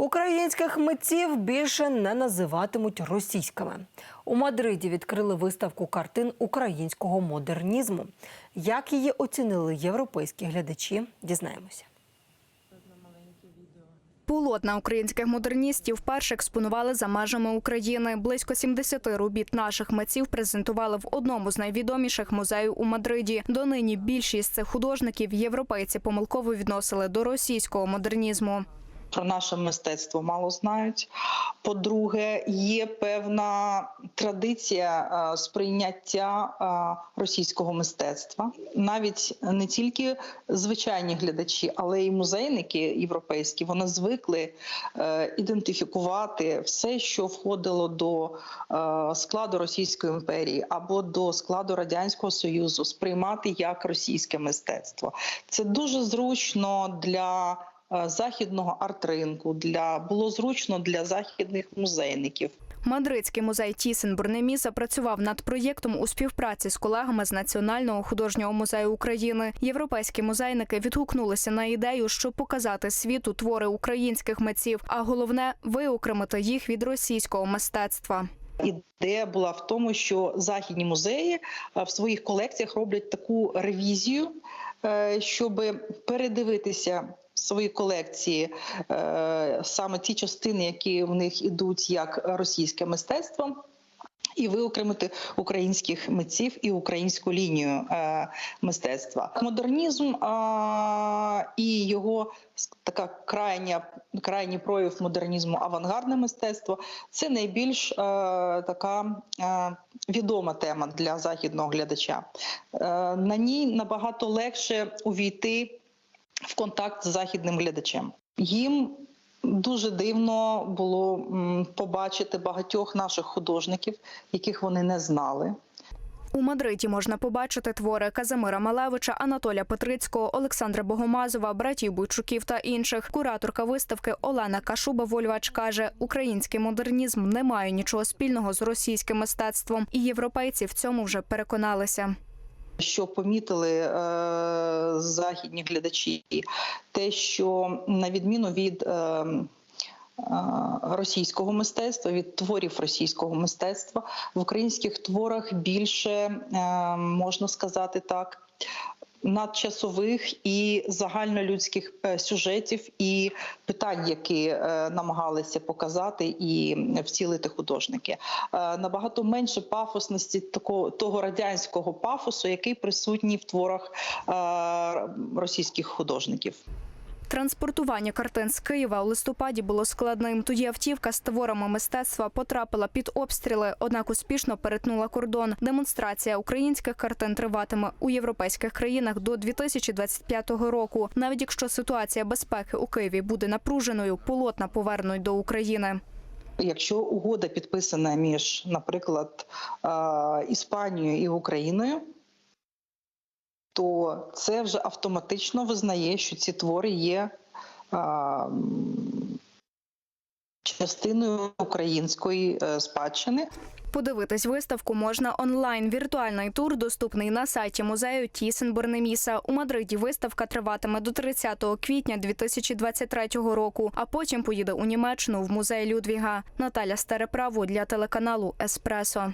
Українських митців більше не називатимуть російськими. У Мадриді відкрили виставку картин українського модернізму. Як її оцінили європейські глядачі, дізнаємося. Полотна українських модерністів вперше експонували за межами України. Близько 70 робіт наших митців презентували в одному з найвідоміших музеїв у Мадриді. Донині більшість цих художників європейці помилково відносили до російського модернізму. Про наше мистецтво мало знають. По-друге, є певна традиція е, сприйняття е, російського мистецтва. Навіть не тільки звичайні глядачі, але й музейники європейські. Вони звикли е, ідентифікувати все, що входило до складу Російської імперії або до складу радянського союзу, сприймати як російське мистецтво. Це дуже зручно для західного арт-ринку, для було зручно для західних музейників. Мадридський музей Тісен Бурнеміса працював над проєктом у співпраці з колегами з Національного художнього музею України. Європейські музейники відгукнулися на ідею, щоб показати світу твори українських митців, а головне виокремити їх від російського мистецтва. Ідея була в тому, що західні музеї е, в своїх колекціях роблять таку ревізію, е, щоб передивитися свої колекції е, саме ті частини, які в них ідуть як російське мистецтво. І виокремити українських митців і українську лінію е, мистецтва. Модернізм е, і його така крайня крайній прояв модернізму авангардне мистецтво це найбільш е, така е, відома тема для західного глядача. Е, на ній набагато легше увійти в контакт з західним глядачем. Їм дуже дивно було побачити багатьох наших художників, яких вони не знали. У Мадриді можна побачити твори Казимира Малевича, Анатоля Петрицького, Олександра Богомазова, братів Бойчуків та інших. Кураторка виставки Олена Кашуба Вольвач каже, український модернізм не має нічого спільного з російським мистецтвом, і європейці в цьому вже переконалися. Що помітили е, західні глядачі, те, що на відміну від е, російського мистецтва, від творів російського мистецтва, в українських творах більше е, можна сказати так. Надчасових і загальнолюдських е, сюжетів і питань, які е, намагалися показати і втілити художники, набагато менше пафосності такого того радянського пафосу, який присутній в творах російських художників. Транспортування картин з Києва у листопаді було складним. Тоді автівка з творами мистецтва потрапила під обстріли, однак успішно перетнула кордон. Демонстрація українських картин триватиме у європейських країнах до 2025 року. Навіть якщо ситуація безпеки у Києві буде напруженою, полотна повернуть до України. Якщо угода підписана між, наприклад, Іспанією і Україною, то це вже автоматично визнає, що ці твори є м, частиною української е, спадщини. Подивитись виставку можна онлайн. Віртуальний тур доступний на сайті музею Тісен Борнеміса. У Мадриді виставка триватиме до 30 квітня 2023 року, а потім поїде у Німеччину в музей Людвіга. Наталя Стереправо для телеканалу Еспресо.